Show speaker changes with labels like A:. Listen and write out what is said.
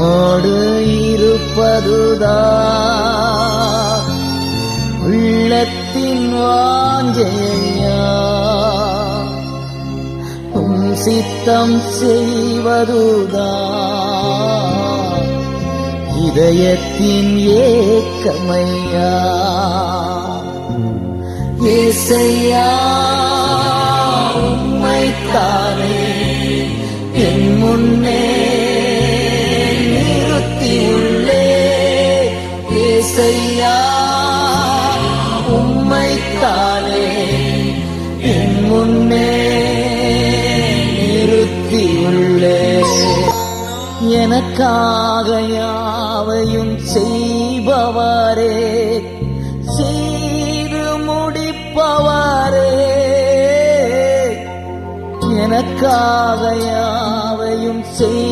A: உம்மோடு இருப்பதுதான் உள்ளத்தின் வாஞ்சையா? உம் சித்தம் செய்வதுதான் இதயத்தின் ஏக்கமையா? ஏசையா உம்மைத்தானே என் முன்னே ஏசையா உம்மைத்தானே என் முன்னே நிறுத்தியுள்ளே. எனக்காக யாவையும் செய்பவரே செய்து முடிப்பவரே. எனக்காக யாவையும் செய்